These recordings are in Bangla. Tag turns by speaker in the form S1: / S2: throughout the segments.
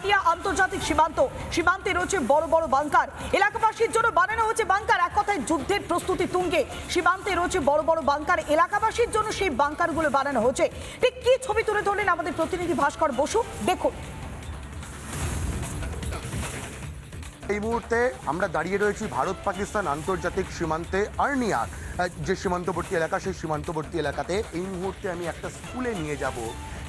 S1: আরিয়া আন্তর্জাতিক সীমান্ত। সীমান্তে রয়েছে বড় বড় বাংকার। এলাকাবাসীর জন্য বানানো হচ্ছে বাংকার। এক কথায় যুদ্ধের প্রস্তুতি তুঙ্গে। সীমান্তে রয়েছে বড় বড় বাংকার। এলাকাবাসীর জন্য সেই বাংকারগুলো বানানো হচ্ছে ঠিক কি ছবি তুলে ধরলেন আমাদের প্রতিনিধি ভাস্কর বসু? দেখুন।
S2: এই মুহূর্তে আমরা দাঁড়িয়ে রয়েছি ভারত পাকিস্তান আন্তর্জাতিক সীমান্তে আর্নিয়ার। আহ, যে সীমান্তবর্তী এলাকা সেই সীমান্তবর্তী এলাকাতে এই মুহূর্তে আমি একটা স্কুলে নিয়ে যাব।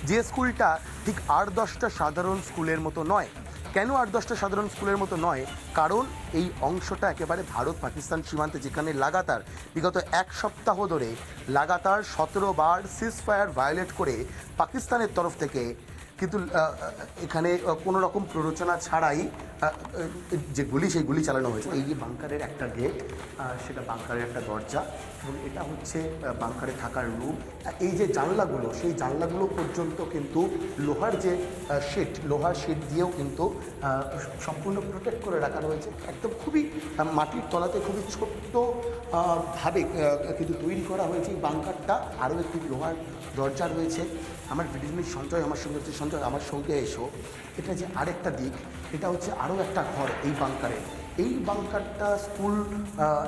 S2: যে স্কুলটা ঠিক আট দশটা সাধারণ স্কুলের মতো নয়। কেন আট দশটা সাধারণ স্কুলের মতো নয়? কারণ এই অংশটা একেবারে ভারত পাকিস্তান সীমান্তে যেখানে লাগাতার বিগত এক সপ্তাহ ধরে লাগাতার সতেরো বার সিজ ফায়ার ভায়োলেট করে পাকিস্তানের তরফ থেকে কিন্তু এখানে কোনো রকম প্ররোচনা ছাড়াই যে গুলি, সেই গুলি চালানো হয়েছে। এই যে বাংকারের একটা গেট সেটা বাংকারের একটা দরজা এবং এটা হচ্ছে বাংকারে থাকার রুম এই যে জানলাগুলো, সেই জানলাগুলো পর্যন্ত কিন্তু লোহার যে শেড লোহার শেড দিয়েও কিন্তু সম্পূর্ণ প্রোটেক্ট করে রাখা রয়েছে। একদম খুবই মাটির তলাতে খুবই ছোট্ট ভাবে কিন্তু তৈরি করা হয়েছে। এই বাংকারটা আরও একটি লোহার দরজা রয়েছে। আমার ভিটামিন সঞ্চয়, আমার সঙ্গে হচ্ছে সঞ্চয়, আমার সঙ্গে এসো। এটা যে আরেকটা দিক, এটা হচ্ছে আরও একটা ঘর এই বাংকারে এই বাংকারটা স্কুল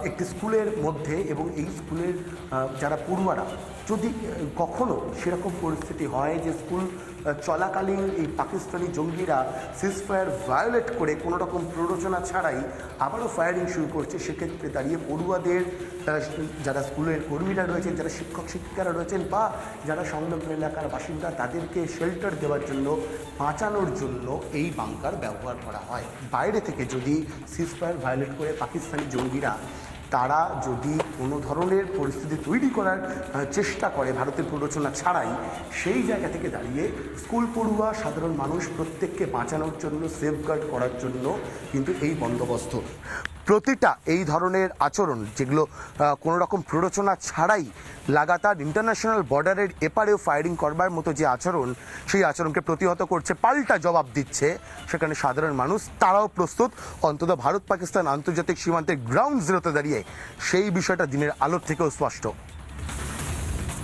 S2: একটি স্কুলের মধ্যে এবং এই স্কুলের যারা পড়ুয়ারা যদি আহ, কখনো সেরকম পরিস্থিতি হয় যে স্কুল চলাকালীন এই পাকিস্তানি জঙ্গিরা সিজফায়ার ভায়োলেট করে কোনো রকম প্ররোচনা ছাড়াই আবারও ফায়ারিং শুরু করছে সেক্ষেত্রে দাঁড়িয়ে পড়ুয়াদের যারা স্কুলের কর্মীরা রয়েছেন যারা শিক্ষক শিক্ষিকারা রয়েছেন বা যারা সংলগ্ন এলাকার বাসিন্দা তাদেরকে শেল্টার দেওয়ার জন্য বাঁচানোর জন্য এই বাংকার ব্যবহার করা হয়। বাইরে থেকে যদি সিজফায়ার ভায়োলেট করে পাকিস্তানি জঙ্গিরা তারা যদি কোনো ধরনের পরিস্থিতি তৈরি করার চেষ্টা করে ভারতের প্ররোচনা ছাড়াই, সেই জায়গা থেকে দাঁড়িয়ে স্কুল পড়ুয়া, সাধারণ মানুষ প্রত্যেককে বাঁচানোর জন্য সেফগার্ড করার জন্য কিন্তু এই বন্দোবস্ত। প্রতিটা এই ধরনের আচরণ, যেগুলো কোনো রকম প্ররোচনা ছাড়াই লাগাতার ইন্টারন্যাশনাল বর্ডারের এপারেও ফায়ারিং করবার মতো যে আচরণ, সেই আচরণকে প্রতিহত করছে, পাল্টা জবাব দিচ্ছে সেখানে সাধারণ মানুষ। তারাও প্রস্তুত। অন্তত ভারত পাকিস্তান আন্তর্জাতিক সীমান্তের গ্রাউন্ড জিরোতে দাঁড়িয়ে সেই বিষয়টা দিনের আলোর থেকেও স্পষ্ট।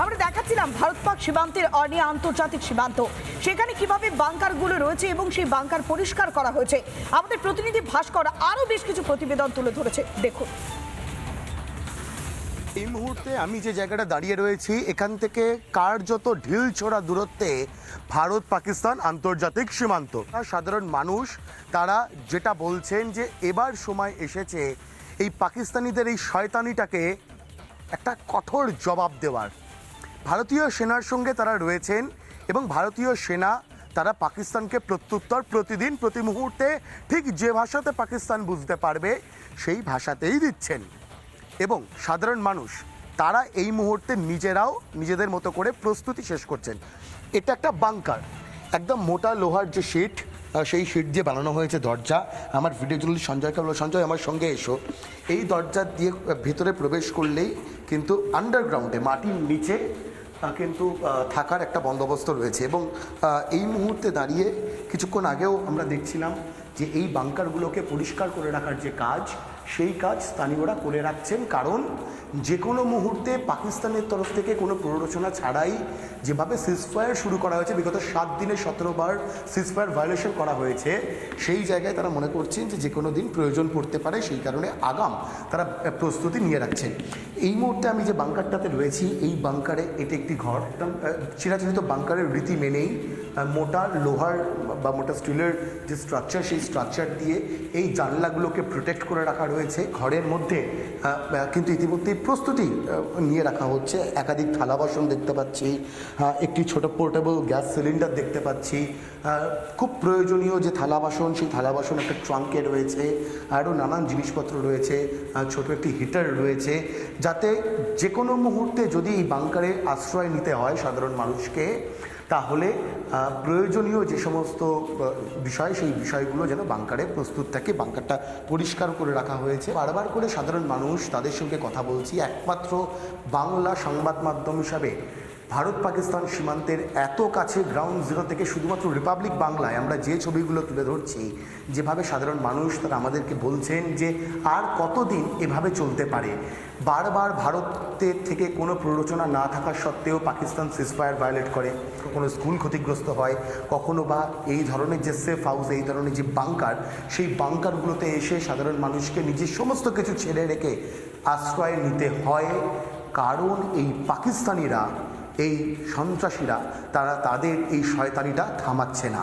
S1: আমরা দেখাচ্ছিলাম ভারত পাক সীমান্তের অনিয়া আন্তর্জাতিক সীমান্ত। সেখানে কীভাবে বাংকারগুলো রয়েছে এবং সেই বাংকার পরিষ্কার করা হয়েছে। আমাদের প্রতিনিধি ভাস্কর আরও বেশ কিছু প্রতিবেদন তুলে ধরেছে। দেখুন।
S2: এই মুহূর্তে আমি যে জায়গাটা দাঁড়িয়ে রয়েছি, এখান থেকে কার্যত ঢিল ছোড়া দূরত্বে ভারত পাকিস্তান আন্তর্জাতিক সীমান্ত। সাধারণ মানুষ, তারা যেটা বলছেন যে এবার সময় এসেছে এই পাকিস্তানিদের এই শয়তানিটাকে একটা কঠোর জবাব দেওয়ার। ভারতীয় সেনার সঙ্গে তারা রয়েছেন এবং ভারতীয় সেনা তারা পাকিস্তানকে প্রত্যুত্তর প্রতিদিন, প্রতি মুহূর্তে ঠিক যে ভাষাতে পাকিস্তান বুঝতে পারবে, সেই ভাষাতেই দিচ্ছেন। এবং সাধারণ মানুষ, তারা এই মুহূর্তে নিজেরাও নিজেদের মতো করে প্রস্তুতি শেষ করছেন। এটা একটা বাংকার। একদম মোটা লোহার যে শিট সেই শিট দিয়ে বানানো হয়েছে দরজা। আমার ভিডিও জন্য সঞ্জয়কে বলো সঞ্জয় আমার সঙ্গে এসো। এই দরজা দিয়ে ভেতরে প্রবেশ করলেই কিন্তু আন্ডারগ্রাউন্ডে মাটির নিচে কিন্তু থাকার একটা বন্দোবস্ত রয়েছে এবং এই মুহূর্তে দাঁড়িয়ে কিছুক্ষণ আগেও আমরা দেখছিলাম যে এই বাংকারগুলোকে পরিষ্কার করে রাখার যে কাজ সেই কাজ স্থানীয়রা করে রাখছেন, কারণ যে কোনো মুহূর্তে পাকিস্তানের তরফ থেকে কোনো প্ররোচনা ছাড়াই যেভাবে সিজফায়ার শুরু করা হয়েছে, বিগত সাত দিনে সতেরো বার সিজফায়ার ভায়োলেশন করা হয়েছে, সেই জায়গায় তারা মনে করছেন যে যে কোনো দিন প্রয়োজন পড়তে পারে, সেই কারণে আগাম তারা প্রস্তুতি নিয়ে রাখছেন। এই মুহূর্তে আমি যে বাংকারটাতে রয়েছি, এই বাংকারে এটি একটি ঘর, একদম চিরাচরিত বাংকারের রীতি মেনেই মোটা লোহার বা মোটা স্টিলের যে স্ট্রাকচার সেই স্ট্রাকচার দিয়ে এই জানলাগুলোকে প্রোটেক্ট করে রাখা রয়েছে। ঘরের মধ্যে কিন্তু ইতিমধ্যেই প্রস্তুতি নিয়ে রাখা হচ্ছে। একাধিক থালা বাসন দেখতে পাচ্ছি একটি ছোট পোর্টেবল গ্যাস সিলিন্ডার দেখতে পাচ্ছি। খুব প্রয়োজনীয় যে থালা বাসন, সেই থালা বাসন একটা ট্রাঙ্কে রয়েছে, আরও নানান জিনিসপত্র রয়েছে ছোট একটি হিটার রয়েছে, যাতে যে কোনো মুহূর্তে যদি এই বাংকারে আশ্রয় নিতে হয় সাধারণ মানুষকে তাহলে প্রয়োজনীয় যে সমস্ত বিষয়, সেই বিষয়গুলো যেন বাংকারে প্রস্তুত থাকে, বাংকারটা পরিষ্কার করে রাখা হয়েছে। বারবার করে সাধারণ মানুষ তাদের সঙ্গে কথা বলছি। একমাত্র বাংলা সংবাদ মাধ্যম হিসাবে ভারত পাকিস্তান সীমান্তের এত কাছে গ্রাউন্ড জিরো থেকে শুধুমাত্র রিপাবলিক বাংলায় আমরা যে ছবিগুলো তুলে ধরছি, যেভাবে সাধারণ মানুষ তারা আমাদেরকে বলছেন যে আর কতদিন এভাবে চলতে পারে? বারবার ভারতের থেকে কোনো প্ররোচনা না থাকা সত্ত্বেও পাকিস্তান সিসফায়ার ভায়োলেট করে কোনো স্কুল ক্ষতিগ্রস্ত হয়, কখনো বা এই ধরনের যে সেফ হাউস এই ধরনের যে বাংকার সেই বাংকারগুলোতে এসে সাধারণ মানুষকে নিজের সমস্ত কিছু ছেড়ে রেখে আশ্রয় নিতে হয়। কারণ এই পাকিস্তানিরা এই সন্ত্রাসীরা, তারা তাদের এই শয়তানিটা থামাচ্ছে না।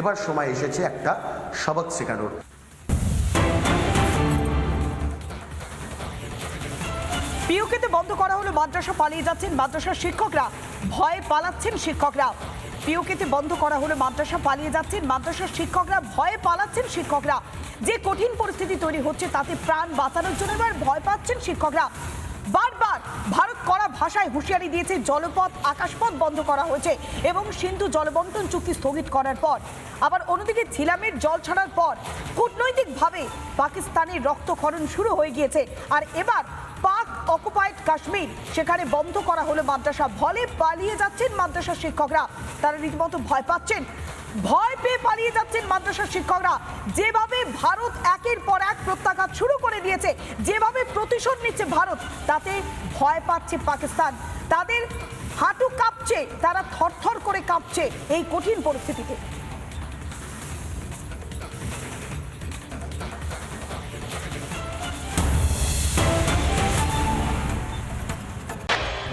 S2: এবার সময় এসেছে একটা সবক শেখানোর।
S1: পিউকেতে বন্ধ করা হলো মাদ্রাসা, পালিয়ে যাচ্ছেন মাদ্রাসার শিক্ষকরা। ভয়ে পালাচ্ছেন শিক্ষকরা। পিউকেতে বন্ধ করা হলো মাদ্রাসা, পালিয়ে যাচ্ছেন মাদ্রাসার শিক্ষকরা। ভয়ে পালাচ্ছেন শিক্ষকরা। যে কঠিন পরিস্থিতি তৈরি হচ্ছে, তাতে প্রাণ বাঁচানোর জন্য এবার ভয় পাচ্ছেন শিক্ষকরা। বারবার ভারত করা ভাষায় হুঁশিয়ারি দিয়েছে, জলপথ আকাশপথ বন্ধ করা হয়েছে এবং সিন্ধু জলবন্টন চুক্তি স্থগিত করার পর। আবার অন্যদিকে ঝিলামের জল ছাড়ার পর, কূটনৈতিকভাবে পাকিস্তানের রক্তক্ষরণ শুরু হয়ে গিয়েছে। আর এবার পাক অকুপাইড কাশ্মীর। সেখানে বন্ধ করা হলো মাদ্রাসা। ভলে পালিয়ে যাচ্ছেন মাদ্রাসার শিক্ষকরা। তারা রীতিমতো ভয় পাচ্ছেন। ভয় পেয়ে পালিয়ে যাচ্ছেন মাদ্রাসার শিক্ষকরা। যেভাবে ভারত একের পর এক প্রত্যাঘাত শুরু করে দিয়েছে, যেভাবে প্রতিশোধ নিচ্ছে ভারত, তাতে ভয় পাচ্ছে পাকিস্তান। তাদের হাঁটু কাঁপছে, তারা থরথর করে কাঁপছে এই কঠিন পরিস্থিতিতে।